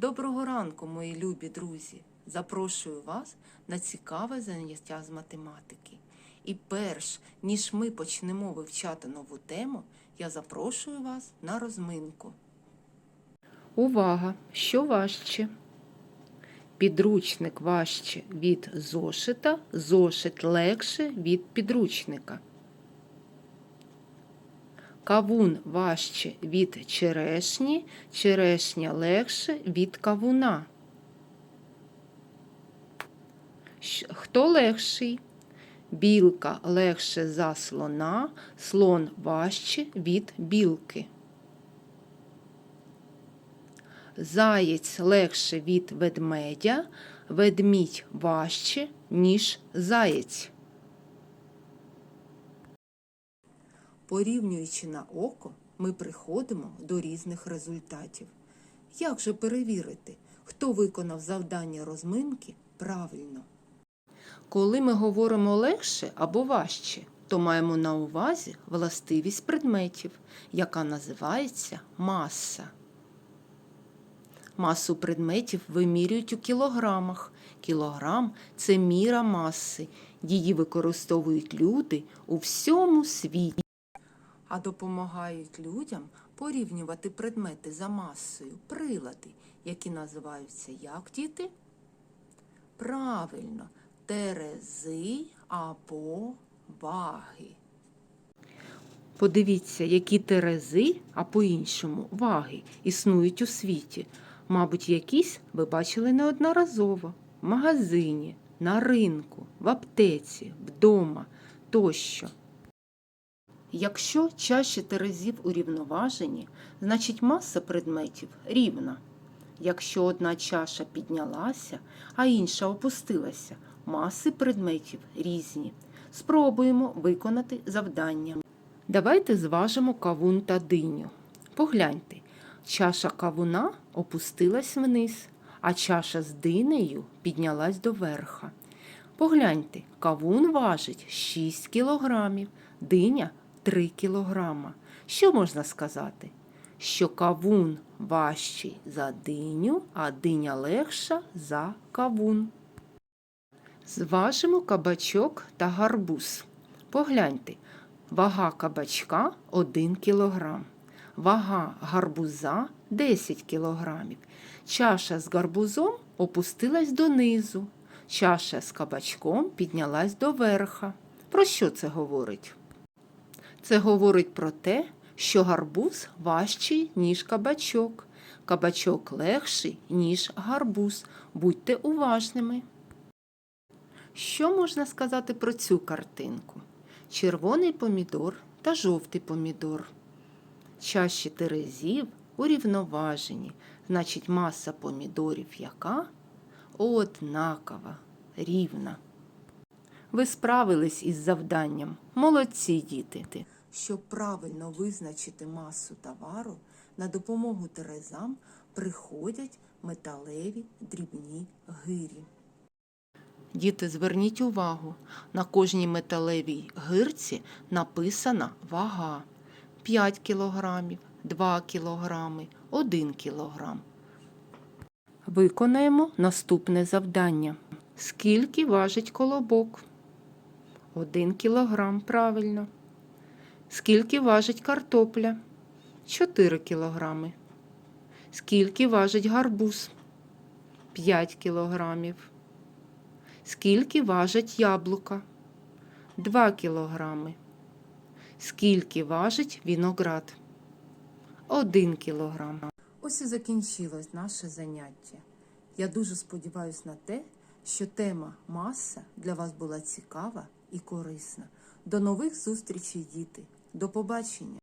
Доброго ранку, мої любі друзі! Запрошую вас на цікаве заняття з математики. І перш ніж ми почнемо вивчати нову тему, я запрошую вас на розминку. Увага! Що важче? Підручник важче від зошита, зошит легше від підручника. Кавун важче від черешні, черешня легше від кавуна. Хто легший? Білка легше за слона, слон важче від білки. Заєць легше від ведмедя, ведмідь важче, ніж заєць. Порівнюючи на око, ми приходимо до різних результатів. Як же перевірити, хто виконав завдання розминки правильно? Коли ми говоримо легше або важче, то маємо на увазі властивість предметів, яка називається маса. Масу предметів вимірюють у кілограмах. Кілограм це міра маси. Її використовують люди у всьому світі. А допомагають людям порівнювати предмети за масою, прилади, які називаються як діти? Правильно, терези або ваги. Подивіться, які терези, а по-іншому ваги існують у світі. Мабуть, якісь ви бачили неодноразово в магазині, на ринку, в аптеці, вдома тощо. Якщо чаші терезів урівноважені, значить маса предметів рівна. Якщо одна чаша піднялася, а інша опустилася, маси предметів різні. Спробуємо виконати завдання. Давайте зважимо кавун та диню. Погляньте, чаша кавуна опустилась вниз, а чаша з динею піднялась до верха. Погляньте, кавун важить 6 кілограмів, диня 3 кілограма. Що можна сказати? Що кавун важчий за диню, а диня легша за кавун. Зважимо кабачок та гарбуз. Погляньте, вага кабачка 1 кілограм, вага гарбуза 10 кілограмів. Чаша з гарбузом опустилась донизу, чаша з кабачком піднялась до верха. Про що це говорить? Це говорить про те, що гарбуз важчий, ніж кабачок. Кабачок легший, ніж гарбуз. Будьте уважними. Що можна сказати про цю картинку? Червоний помідор та жовтий помідор. Чаші терезів урівноважені, значить маса помідорів яка? Однакова, рівна. Ви справились із завданням. Молодці діти. Щоб правильно визначити масу товару, на допомогу терезам приходять металеві дрібні гирі. Діти, зверніть увагу, на кожній металевій гирці написана вага 5 кілограмів, 2 кілограми, 1 кілограм. Виконаємо наступне завдання. Скільки важить колобок? 1 кілограм, правильно. Скільки важить картопля? 4 кілограми. Скільки важить гарбуз? 5 кілограмів. Скільки важить яблука? 2 кілограми. Скільки важить виноград? 1 кілограм. Ось і закінчилось наше заняття. Я дуже сподіваюся на те, що тема маса для вас була цікава і корисна. До нових зустрічей, діти. До побачення!